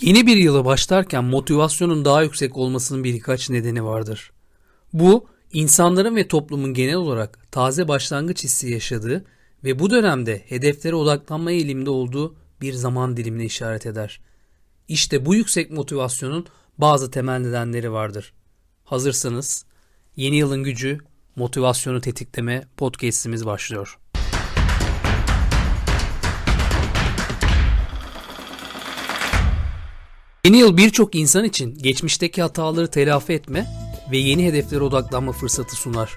Yeni bir yıla başlarken motivasyonun daha yüksek olmasının birkaç nedeni vardır. Bu, insanların ve toplumun genel olarak taze başlangıç hissi yaşadığı ve bu dönemde hedeflere odaklanma eğilimde olduğu bir zaman dilimine işaret eder. İşte bu yüksek motivasyonun bazı temel nedenleri vardır. Hazırsanız yeni yılın gücü motivasyonu tetikleme podcast'imiz başlıyor. Yeni yıl birçok insan için geçmişteki hataları telafi etme ve yeni hedeflere odaklanma fırsatı sunar.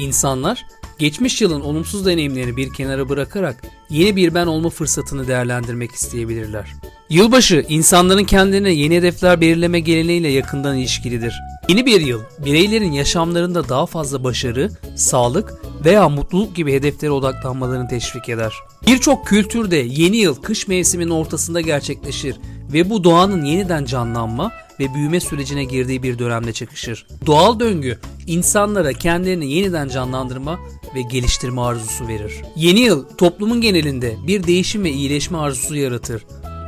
İnsanlar geçmiş yılın olumsuz deneyimlerini bir kenara bırakarak yeni bir ben olma fırsatını değerlendirmek isteyebilirler. Yılbaşı insanların kendilerine yeni hedefler belirleme geleneğiyle yakından ilişkilidir. Yeni bir yıl bireylerin yaşamlarında daha fazla başarı, sağlık veya mutluluk gibi hedeflere odaklanmalarını teşvik eder. Birçok kültürde yeni yıl kış mevsiminin ortasında gerçekleşir ve bu doğanın yeniden canlanma ve büyüme sürecine girdiği bir dönemde çakışır. Doğal döngü insanlara kendilerini yeniden canlandırma ve geliştirme arzusu verir. Yeni yıl toplumun genelinde bir değişim ve iyileşme arzusu yaratır.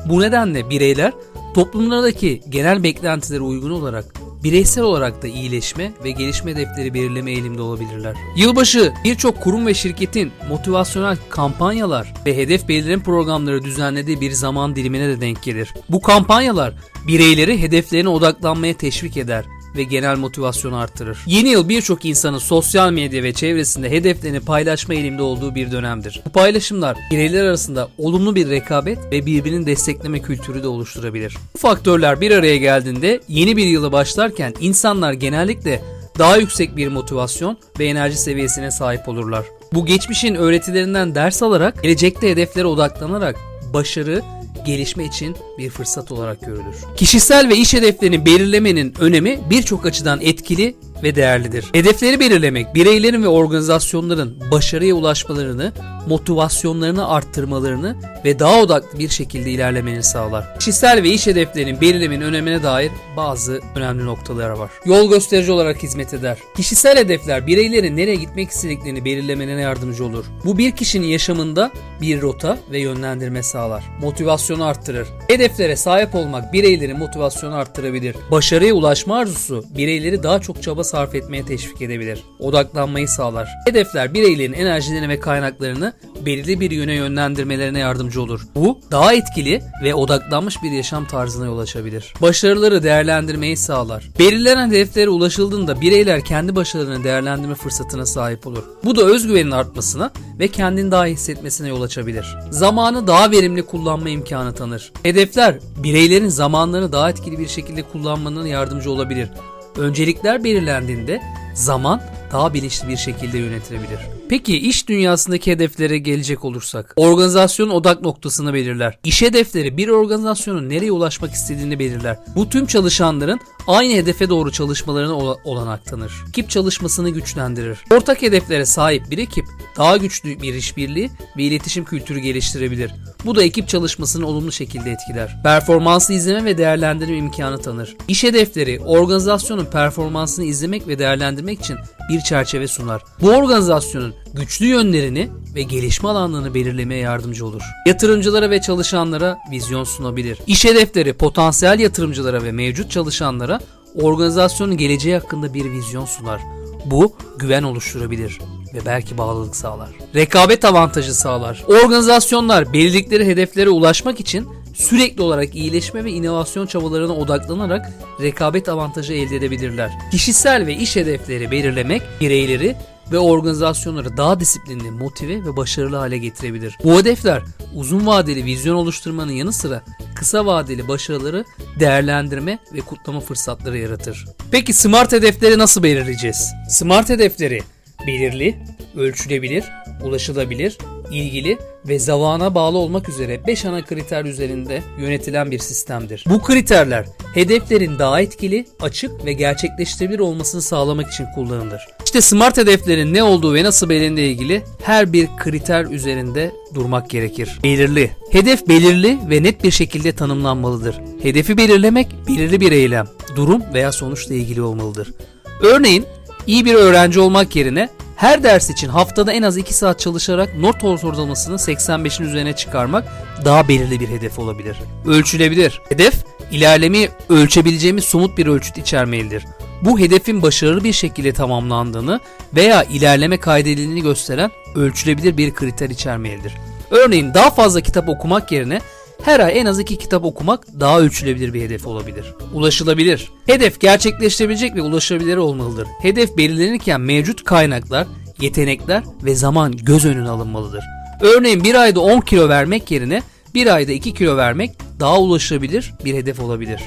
Bu nedenle bireyler toplumlardaki genel beklentilere uygun olarak bireysel olarak da iyileşme ve gelişme hedefleri belirleme eğilimde olabilirler. Yılbaşı birçok kurum ve şirketin motivasyonel kampanyalar ve hedef belirleme programları düzenlediği bir zaman dilimine de denk gelir. Bu kampanyalar bireyleri hedeflerine odaklanmaya teşvik eder ve genel motivasyonu artırır. Yeni yıl birçok insanın sosyal medya ve çevresinde hedeflerini paylaşma eğilimde olduğu bir dönemdir. Bu paylaşımlar bireyler arasında olumlu bir rekabet ve birbirini destekleme kültürü de oluşturabilir. Bu faktörler bir araya geldiğinde yeni bir yıla başlarken insanlar genellikle daha yüksek bir motivasyon ve enerji seviyesine sahip olurlar. Bu geçmişin öğretilerinden ders alarak gelecekte hedeflere odaklanarak başarı gelişme için bir fırsat olarak görülür. Kişisel ve iş hedeflerini belirlemenin önemi birçok açıdan etkili ve değerlidir. Hedefleri belirlemek bireylerin ve organizasyonların başarıya ulaşmalarını, motivasyonlarını arttırmalarını ve daha odaklı bir şekilde ilerlemeni sağlar. Kişisel ve iş hedeflerinin belirlemenin önemine dair bazı önemli noktalar var. Yol gösterici olarak hizmet eder. Kişisel hedefler bireylerin nereye gitmek istediklerini belirlemelerine yardımcı olur. Bu bir kişinin yaşamında bir rota ve yönlendirme sağlar. Motivasyonu arttırır. Hedeflere sahip olmak bireylerin motivasyonu arttırabilir. Başarıya ulaşma arzusu bireyleri daha çok çaba sarf etmeye teşvik edebilir. Odaklanmayı sağlar. Hedefler bireylerin enerjilerini ve kaynaklarını belirli bir yöne yönlendirmelerine yardımcı olur. Bu daha etkili ve odaklanmış bir yaşam tarzına yol açabilir. Başarıları değerlendirmeyi sağlar. Belirlenen hedeflere ulaşıldığında bireyler kendi başarılarını değerlendirme fırsatına sahip olur. Bu da özgüvenin artmasına ve kendini daha iyi hissetmesine yol açabilir. Zamanı daha verimli kullanma imkanı tanır. Hedefler bireylerin zamanlarını daha etkili bir şekilde kullanmanın yardımcı olabilir. Öncelikler belirlendiğinde zaman daha bilinçli bir şekilde yönetilebilir. Peki iş dünyasındaki hedeflere gelecek olursak, organizasyonun odak noktasını belirler. İş hedefleri bir organizasyonun nereye ulaşmak istediğini belirler. Bu tüm çalışanların aynı hedefe doğru çalışmalarına ola- olanak tanır. Ekip çalışmasını güçlendirir. Ortak hedeflere sahip bir ekip daha güçlü bir işbirliği ve iletişim kültürü geliştirebilir. Bu da ekip çalışmasını olumlu şekilde etkiler. Performansı izleme ve değerlendirme imkanı tanır. İş hedefleri organizasyonun performansını izlemek ve değerlendirmek için bir çerçeve sunar. Bu organizasyonun güçlü yönlerini ve gelişme alanlarını belirlemeye yardımcı olur. Yatırımcılara ve çalışanlara vizyon sunabilir. İş hedefleri potansiyel yatırımcılara ve mevcut çalışanlara organizasyonun geleceği hakkında bir vizyon sunar. Bu güven oluşturabilir ve belki bağlılık sağlar. Rekabet avantajı sağlar. Organizasyonlar belirledikleri hedeflere ulaşmak için sürekli olarak iyileşme ve inovasyon çabalarına odaklanarak rekabet avantajı elde edebilirler. Kişisel ve iş hedefleri belirlemek bireyleri ve organizasyonları daha disiplinli, motive ve başarılı hale getirebilir. Bu hedefler uzun vadeli vizyon oluşturmanın yanı sıra kısa vadeli başarıları değerlendirme ve kutlama fırsatları yaratır. Peki smart hedefleri nasıl belirleyeceğiz? Smart hedefleri belirli, ölçülebilir, ulaşılabilir, ilgili ve zamana bağlı olmak üzere 5 ana kriter üzerinde yönetilen bir sistemdir. Bu kriterler hedeflerin daha etkili, açık ve gerçekleştirebilir olmasını sağlamak için kullanılır. İşte smart hedeflerin ne olduğu ve nasıl belirlendiği ilgili her bir kriter üzerinde durmak gerekir. Belirli. Hedef belirli ve net bir şekilde tanımlanmalıdır. Hedefi belirlemek belirli bir eylem, durum veya sonuçla ilgili olmalıdır. Örneğin iyi bir öğrenci olmak yerine Her ders için haftada en az 2 saat çalışarak not ortalamasını 85'in üzerine çıkarmak daha belirli bir hedef olabilir. Ölçülebilir. Hedef, ilerlemeyi ölçebileceğimiz somut bir ölçüt içermelidir. Bu hedefin başarılı bir şekilde tamamlandığını veya ilerleme kaydedildiğini gösteren ölçülebilir bir kriter içermelidir. Örneğin daha fazla kitap okumak yerine her ay en az iki kitap okumak daha ölçülebilir bir hedef olabilir. Ulaşılabilir. Hedef gerçekleştirebilecek ve ulaşılabilir olmalıdır. Hedef belirlenirken mevcut kaynaklar, yetenekler ve zaman göz önüne alınmalıdır. Örneğin bir ayda 10 kilo vermek yerine bir ayda 2 kilo vermek daha ulaşılabilir bir hedef olabilir.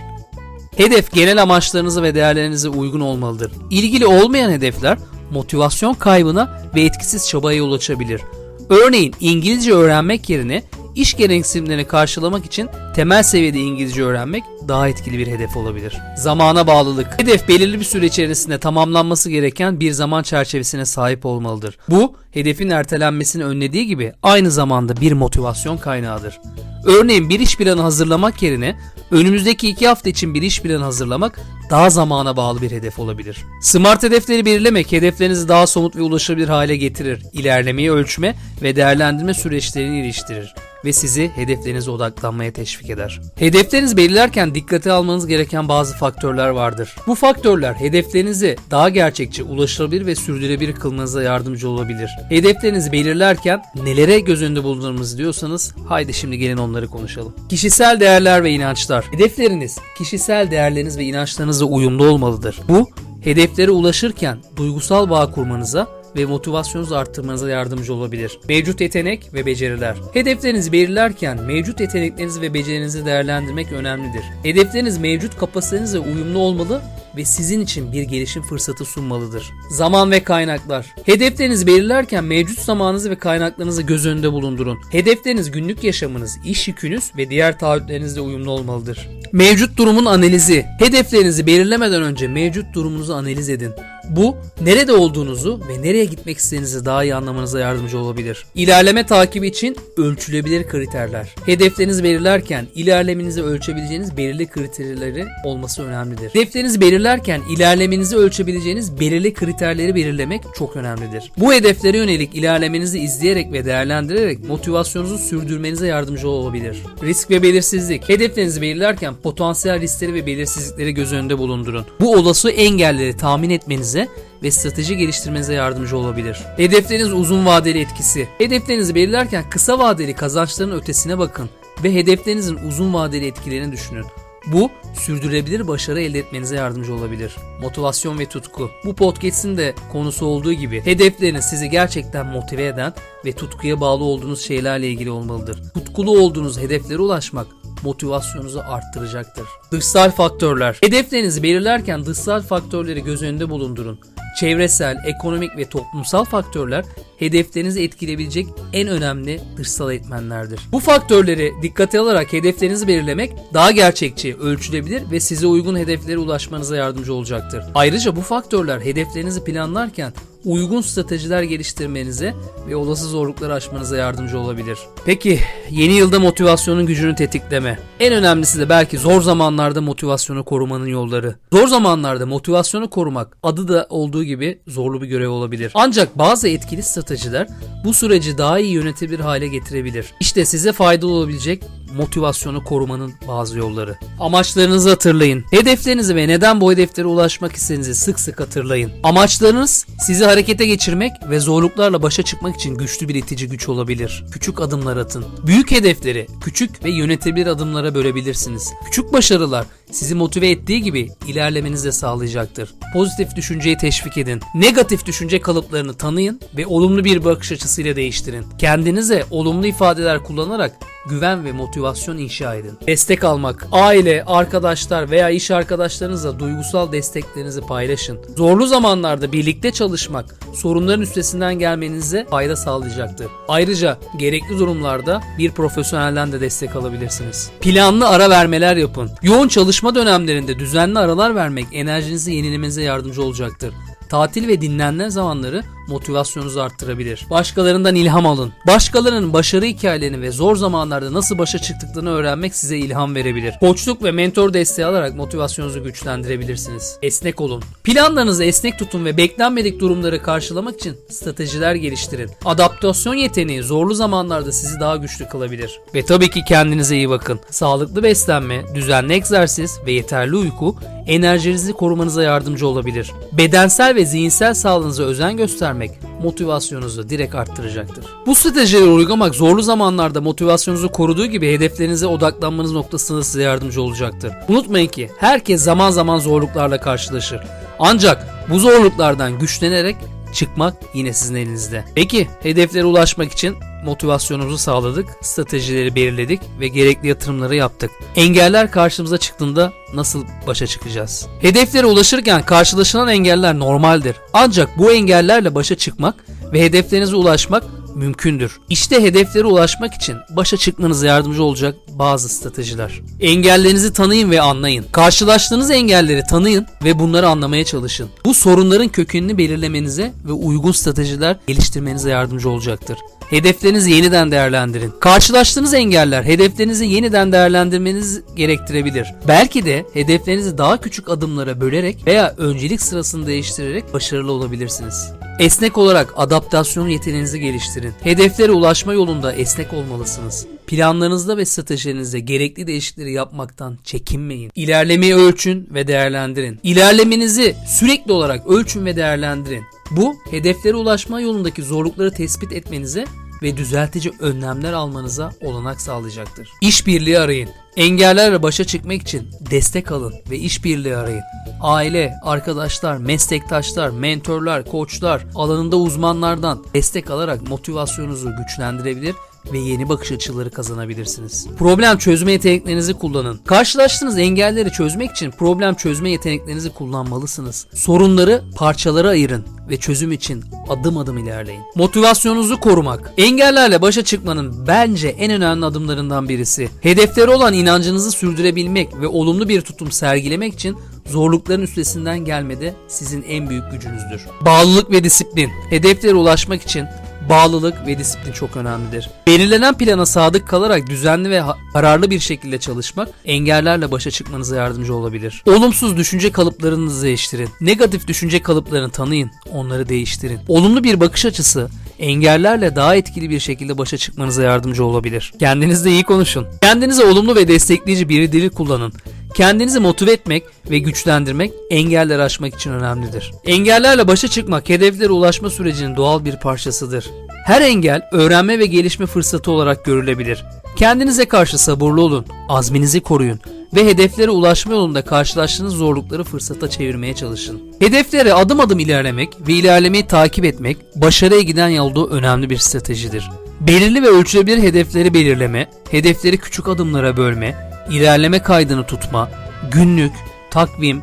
Hedef genel amaçlarınıza ve değerlerinize uygun olmalıdır. İlgili olmayan hedefler motivasyon kaybına ve etkisiz çabaya yol açabilir. Örneğin İngilizce öğrenmek yerine iş gereksinimlerini karşılamak için temel seviyede İngilizce öğrenmek daha etkili bir hedef olabilir. Zamana bağlılık. Hedef belirli bir süre içerisinde tamamlanması gereken bir zaman çerçevesine sahip olmalıdır. Bu, hedefin ertelenmesini önlediği gibi aynı zamanda bir motivasyon kaynağıdır. Örneğin bir iş planı hazırlamak yerine önümüzdeki iki hafta için bir iş planı hazırlamak daha zamana bağlı bir hedef olabilir. Smart hedefleri belirlemek hedeflerinizi daha somut ve ulaşılabilir hale getirir. İlerlemeyi ölçme ve değerlendirme süreçlerini iliştirir ve sizi hedeflerinize odaklanmaya teşvik eder. Hedeflerinizi belirlerken dikkate almanız gereken bazı faktörler vardır. Bu faktörler hedeflerinizi daha gerçekçi, ulaşılabilir ve sürdürülebilir kılmanıza yardımcı olabilir. Hedeflerinizi belirlerken nelere göz önünde bulundurmanızı diyorsanız haydi şimdi gelin onları konuşalım. Kişisel değerler ve inançlar. Hedefleriniz kişisel değerleriniz ve inançlarınızla uyumlu olmalıdır. Bu hedeflere ulaşırken duygusal bağ kurmanıza ve motivasyonunuzu arttırmanıza yardımcı olabilir. Mevcut yetenek ve beceriler. Hedeflerinizi belirlerken mevcut yeteneklerinizi ve becerilerinizi değerlendirmek önemlidir. Hedefleriniz mevcut kapasitenizle uyumlu olmalı ve sizin için bir gelişim fırsatı sunmalıdır. Zaman ve kaynaklar. Hedeflerinizi belirlerken mevcut zamanınızı ve kaynaklarınızı göz önünde bulundurun. Hedefleriniz günlük yaşamınız, iş yükünüz ve diğer taahhütlerinizle uyumlu olmalıdır. Mevcut durumun analizi. Hedeflerinizi belirlemeden önce mevcut durumunuzu analiz edin. Bu nerede olduğunuzu ve nereye gitmek istediğinizi daha iyi anlamanıza yardımcı olabilir. İlerleme takibi için ölçülebilir kriterler. Hedeflerinizi belirlerken ilerlemenizi ölçebileceğiniz belirli kriterleri olması önemlidir. Hedeflerinizi belirlerken ilerlemenizi ölçebileceğiniz belirli kriterleri belirlemek çok önemlidir. Bu hedeflere yönelik ilerlemenizi izleyerek ve değerlendirerek motivasyonunuzu sürdürmenize yardımcı olabilir. Risk ve belirsizlik. Hedeflerinizi belirlerken potansiyel riskleri ve belirsizlikleri göz önünde bulundurun. Bu olası engelleri tahmin etmenize ve strateji geliştirmenize yardımcı olabilir. Hedefleriniz uzun vadeli etkisi. Hedeflerinizi belirlerken kısa vadeli kazançların ötesine bakın ve hedeflerinizin uzun vadeli etkilerini düşünün. Bu sürdürülebilir başarı elde etmenize yardımcı olabilir. Motivasyon ve tutku. Bu podcast'in de konusu olduğu gibi hedefleriniz sizi gerçekten motive eden ve tutkuya bağlı olduğunuz şeylerle ilgili olmalıdır. Tutkulu olduğunuz hedeflere ulaşmak motivasyonunuzu arttıracaktır. Dışsal faktörler. Hedeflerinizi belirlerken dışsal faktörleri göz önünde bulundurun. Çevresel, ekonomik ve toplumsal faktörler hedeflerinizi etkileyebilecek en önemli dışsal etmenlerdir. Bu faktörleri dikkate alarak hedeflerinizi belirlemek daha gerçekçi, ölçülebilir ve size uygun hedeflere ulaşmanıza yardımcı olacaktır. Ayrıca bu faktörler hedeflerinizi planlarken uygun stratejiler geliştirmenize ve olası zorlukları aşmanıza yardımcı olabilir. Peki yeni yılda motivasyonun gücünü tetikleme. En önemlisi de belki zor zamanlarda motivasyonu korumanın yolları. Zor zamanlarda motivasyonu korumak adı da olduğu gibi zorlu bir görev olabilir. Ancak bazı etkili stratejiler bu süreci daha iyi yönetebilir hale getirebilir. İşte size faydalı olabilecek motivasyonu korumanın bazı yolları. Amaçlarınızı hatırlayın. Hedeflerinizi ve neden bu hedeflere ulaşmak istediğinizi sık sık hatırlayın. Amaçlarınız sizi harekete geçirmek ve zorluklarla başa çıkmak için güçlü bir itici güç olabilir. Küçük adımlar atın. Büyük hedefleri küçük ve yönetebilir adımlara bölebilirsiniz. Küçük başarılar sizi motive ettiği gibi ilerlemenizi de sağlayacaktır. Pozitif düşünceyi teşvik edin. Negatif düşünce kalıplarını tanıyın ve olumlu bir bakış açısıyla değiştirin. Kendinize olumlu ifadeler kullanarak güven ve motivasyon inşa edin. Destek almak, aile, arkadaşlar veya iş arkadaşlarınızla duygusal desteklerinizi paylaşın. Zorlu zamanlarda birlikte çalışmak sorunların üstesinden gelmenize fayda sağlayacaktır. Ayrıca gerekli durumlarda bir profesyonelden de destek alabilirsiniz. Planlı ara vermeler yapın. Yoğun çalışma dönemlerinde düzenli aralar vermek enerjinizi yenilemenize yardımcı olacaktır. Tatil ve dinlenme zamanları motivasyonunuzu arttırabilir. Başkalarından ilham alın. Başkalarının başarı hikayelerini ve zor zamanlarda nasıl başa çıktıklarını öğrenmek size ilham verebilir. Koçluk ve mentor desteği alarak motivasyonunuzu güçlendirebilirsiniz. Esnek olun. Planlarınızı esnek tutun ve beklenmedik durumları karşılamak için stratejiler geliştirin. Adaptasyon yeteneği zorlu zamanlarda sizi daha güçlü kılabilir. Ve tabii ki kendinize iyi bakın. Sağlıklı beslenme, düzenli egzersiz ve yeterli uyku enerjinizi korumanıza yardımcı olabilir. Bedensel ve zihinsel sağlığınıza özen göstermek motivasyonunuzu direkt arttıracaktır. Bu stratejileri uygulamak zorlu zamanlarda motivasyonunuzu koruduğu gibi hedeflerinize odaklanmanız noktasında size yardımcı olacaktır. Unutmayın ki herkes zaman zaman zorluklarla karşılaşır. Ancak bu zorluklardan güçlenerek çıkmak yine sizin elinizde. Peki hedeflere ulaşmak için motivasyonumuzu sağladık, stratejileri belirledik ve gerekli yatırımları yaptık. Engeller karşımıza çıktığında nasıl başa çıkacağız? Hedeflere ulaşırken karşılaşılan engeller normaldir. Ancak bu engellerle başa çıkmak ve hedeflerinize ulaşmak mümkündür. İşte hedeflere ulaşmak için başa çıkmanıza yardımcı olacak bazı stratejiler. Engellerinizi tanıyın ve anlayın. Karşılaştığınız engelleri tanıyın ve bunları anlamaya çalışın. Bu sorunların kökenini belirlemenize ve uygun stratejiler geliştirmenize yardımcı olacaktır. Hedeflerinizi yeniden değerlendirin. Karşılaştığınız engeller hedeflerinizi yeniden değerlendirmeniz gerektirebilir. Belki de hedeflerinizi daha küçük adımlara bölerek veya öncelik sırasını değiştirerek başarılı olabilirsiniz. Esnek olarak adaptasyon yeteneğinizi geliştirin. Hedeflere ulaşma yolunda esnek olmalısınız. Planlarınızda ve stratejilerinizde gerekli değişiklikleri yapmaktan çekinmeyin. İlerlemeyi ölçün ve değerlendirin. İlerlemenizi sürekli olarak ölçün ve değerlendirin. Bu hedeflere ulaşma yolundaki zorlukları tespit etmenize ve düzeltici önlemler almanıza olanak sağlayacaktır. İşbirliği arayın. Engellerle başa çıkmak için destek alın ve işbirliği arayın. Aile, arkadaşlar, meslektaşlar, mentorlar, koçlar, alanında uzmanlardan destek alarak motivasyonunuzu güçlendirebilir ve yeni bakış açıları kazanabilirsiniz. Problem çözme yeteneklerinizi kullanın. Karşılaştığınız engelleri çözmek için problem çözme yeteneklerinizi kullanmalısınız. Sorunları parçalara ayırın ve çözüm için adım adım ilerleyin. Motivasyonunuzu korumak. Engellerle başa çıkmanın bence en önemli adımlarından birisi. Hedefleri olan inancınızı sürdürebilmek ve olumlu bir tutum sergilemek için zorlukların üstesinden gelmede sizin en büyük gücünüzdür. Bağlılık ve disiplin. Hedeflere ulaşmak için bağlılık ve disiplin çok önemlidir. Belirlenen plana sadık kalarak düzenli ve kararlı bir şekilde çalışmak engellerle başa çıkmanıza yardımcı olabilir. Olumsuz düşünce kalıplarınızı değiştirin. Negatif düşünce kalıplarını tanıyın, onları değiştirin. Olumlu bir bakış açısı engellerle daha etkili bir şekilde başa çıkmanıza yardımcı olabilir. Kendinizle iyi konuşun. Kendinize olumlu ve destekleyici bir dil kullanın. Kendinizi motive etmek ve güçlendirmek engelleri aşmak için önemlidir. Engellerle başa çıkmak hedeflere ulaşma sürecinin doğal bir parçasıdır. Her engel öğrenme ve gelişme fırsatı olarak görülebilir. Kendinize karşı sabırlı olun, azminizi koruyun ve hedeflere ulaşma yolunda karşılaştığınız zorlukları fırsata çevirmeye çalışın. Hedeflere adım adım ilerlemek ve ilerlemeyi takip etmek başarıya giden yolda önemli bir stratejidir. Belirli ve ölçülebilir hedefleri belirleme, hedefleri küçük adımlara bölme, ilerleme kaydını tutma, günlük, takvim,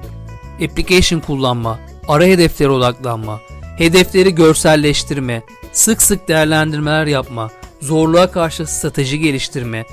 application kullanma, ara hedeflere odaklanma, hedefleri görselleştirme, sık sık değerlendirmeler yapma, zorluğa karşı strateji geliştirme,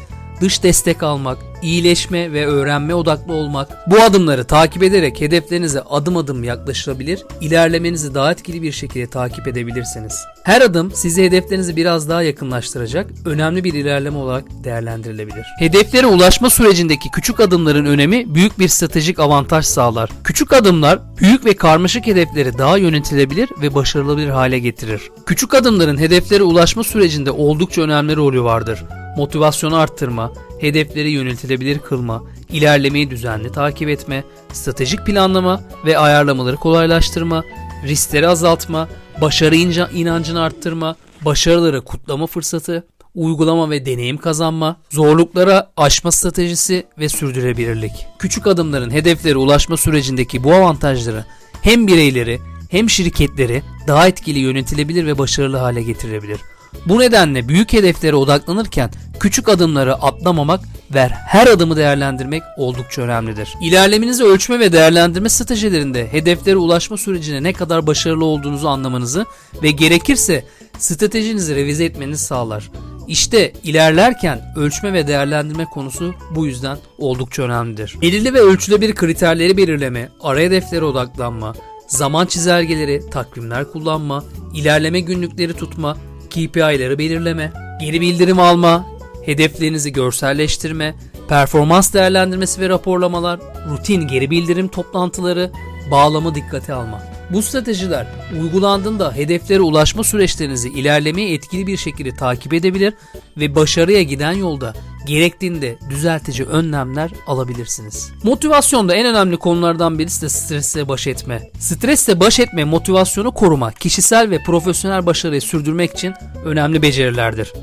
dış destek almak, iyileşme ve öğrenme odaklı olmak, bu adımları takip ederek hedeflerinize adım adım yaklaşabilir, ilerlemenizi daha etkili bir şekilde takip edebilirsiniz. Her adım sizi hedeflerinizi biraz daha yakınlaştıracak, önemli bir ilerleme olarak değerlendirilebilir. Hedeflere ulaşma sürecindeki küçük adımların önemi büyük bir stratejik avantaj sağlar. Küçük adımlar büyük ve karmaşık hedefleri daha yönetilebilir ve başarılı bir hale getirir. Küçük adımların hedeflere ulaşma sürecinde oldukça önemli rolü vardır motivasyonu arttırma, hedefleri yönetilebilir kılma, ilerlemeyi düzenli takip etme, stratejik planlama ve ayarlamaları kolaylaştırma, riskleri azaltma, başarı inancını arttırma, başarıları kutlama fırsatı, uygulama ve deneyim kazanma, zorluklara aşma stratejisi ve sürdürülebilirlik. Küçük adımların hedeflere ulaşma sürecindeki bu avantajları hem bireyleri hem şirketleri daha etkili yönetilebilir ve başarılı hale getirebilir. Bu nedenle büyük hedeflere odaklanırken küçük adımları atlamamak ve her adımı değerlendirmek oldukça önemlidir. İlerlemenizi ölçme ve değerlendirme stratejilerinde hedeflere ulaşma sürecine ne kadar başarılı olduğunuzu anlamanızı ve gerekirse stratejinizi revize etmenizi sağlar. İşte ilerlerken ölçme ve değerlendirme konusu bu yüzden oldukça önemlidir. Belirli ve ölçülebilir kriterleri belirleme, ara hedeflere odaklanma, zaman çizelgeleri, takvimler kullanma, ilerleme günlükleri tutma, KPI'leri belirleme, geri bildirim alma, hedeflerinizi görselleştirme, performans değerlendirmesi ve raporlamalar, rutin geri bildirim toplantıları, bağlamı dikkate alma. Bu stratejiler uygulandığında hedeflere ulaşma süreçlerinizi ilerlemeye etkili bir şekilde takip edebilir ve başarıya giden yolda gerektiğinde düzeltici önlemler alabilirsiniz. Motivasyonda en önemli konulardan birisi de stresle baş etme. Stresle baş etme motivasyonu koruma, kişisel ve profesyonel başarıyı sürdürmek için önemli becerilerdir.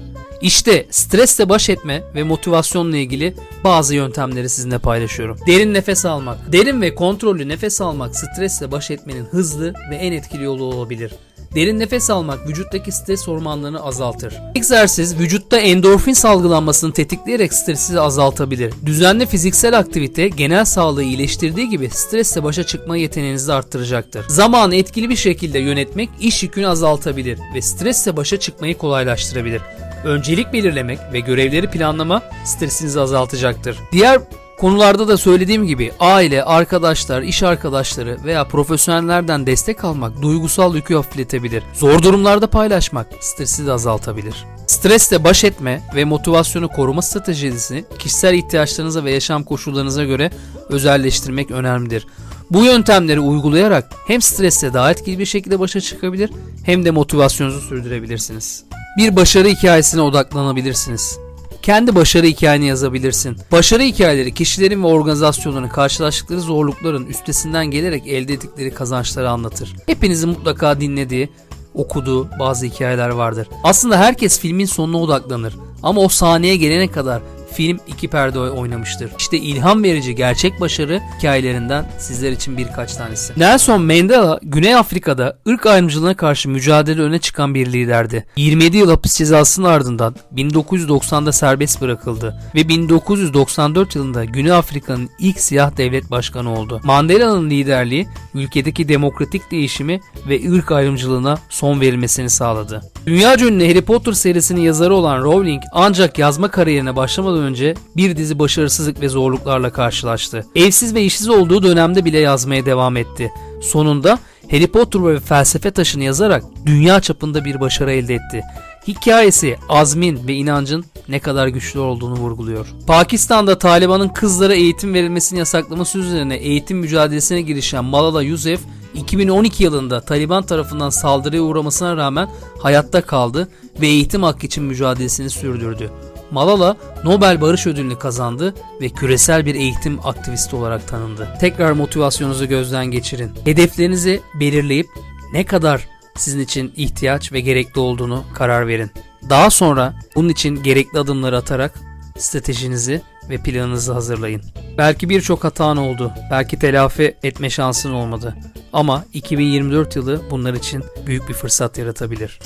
İşte stresle baş etme ve motivasyonla ilgili bazı yöntemleri sizinle paylaşıyorum. Derin nefes almak. Derin ve kontrollü nefes almak stresle baş etmenin hızlı ve en etkili yolu olabilir. Derin nefes almak vücuttaki stres hormonlarını azaltır. Egzersiz vücutta endorfin salgılanmasını tetikleyerek stresi azaltabilir. Düzenli fiziksel aktivite genel sağlığı iyileştirdiği gibi stresle başa çıkma yeteneğinizi arttıracaktır. Zamanı etkili bir şekilde yönetmek iş yükünü azaltabilir ve stresle başa çıkmayı kolaylaştırabilir. Öncelik belirlemek ve görevleri planlama stresinizi azaltacaktır. Diğer konularda da söylediğim gibi aile, arkadaşlar, iş arkadaşları veya profesyonellerden destek almak duygusal yükü hafifletebilir. Zor durumlarda paylaşmak stresi de azaltabilir. Stresle baş etme ve motivasyonu koruma stratejisini kişisel ihtiyaçlarınıza ve yaşam koşullarınıza göre özelleştirmek önemlidir. Bu yöntemleri uygulayarak hem stresle daha etkili bir şekilde başa çıkabilir hem de motivasyonunuzu sürdürebilirsiniz. Bir başarı hikayesine odaklanabilirsiniz. Kendi başarı hikayeni yazabilirsin. Başarı hikayeleri kişilerin ve organizasyonların karşılaştıkları zorlukların üstesinden gelerek elde ettikleri kazançları anlatır. Hepinizin mutlaka dinlediği, okuduğu bazı hikayeler vardır. Aslında herkes filmin sonuna odaklanır ama o sahneye gelene kadar film iki perde oynamıştır. İşte ilham verici gerçek başarı hikayelerinden sizler için birkaç tanesi. Nelson Mandela Güney Afrika'da ırk ayrımcılığına karşı mücadele öne çıkan bir liderdi. 27 yıl hapis cezasının ardından 1990'da serbest bırakıldı ve 1994 yılında Güney Afrika'nın ilk siyah devlet başkanı oldu. Mandela'nın liderliği ülkedeki demokratik değişimi ve ırk ayrımcılığına son verilmesini sağladı. Dünya ünlü Harry Potter serisinin yazarı olan Rowling ancak yazma kariyerine başlamadan önce bir dizi başarısızlık ve zorluklarla karşılaştı. Evsiz ve işsiz olduğu dönemde bile yazmaya devam etti. Sonunda Harry Potter ve felsefe taşını yazarak dünya çapında bir başarı elde etti. Hikayesi azmin ve inancın ne kadar güçlü olduğunu vurguluyor. Pakistan'da Taliban'ın kızlara eğitim verilmesini yasaklaması üzerine eğitim mücadelesine girişen Malala Yousaf 2012 yılında Taliban tarafından saldırıya uğramasına rağmen hayatta kaldı ve eğitim hakkı için mücadelesini sürdürdü. Malala Nobel Barış Ödülünü kazandı ve küresel bir eğitim aktivisti olarak tanındı. Tekrar motivasyonunuzu gözden geçirin. Hedeflerinizi belirleyip ne kadar sizin için ihtiyaç ve gerekli olduğunu karar verin. Daha sonra bunun için gerekli adımları atarak stratejinizi ve planınızı hazırlayın. Belki birçok hatan oldu, belki telafi etme şansın olmadı. Ama 2024 yılı bunlar için büyük bir fırsat yaratabilir.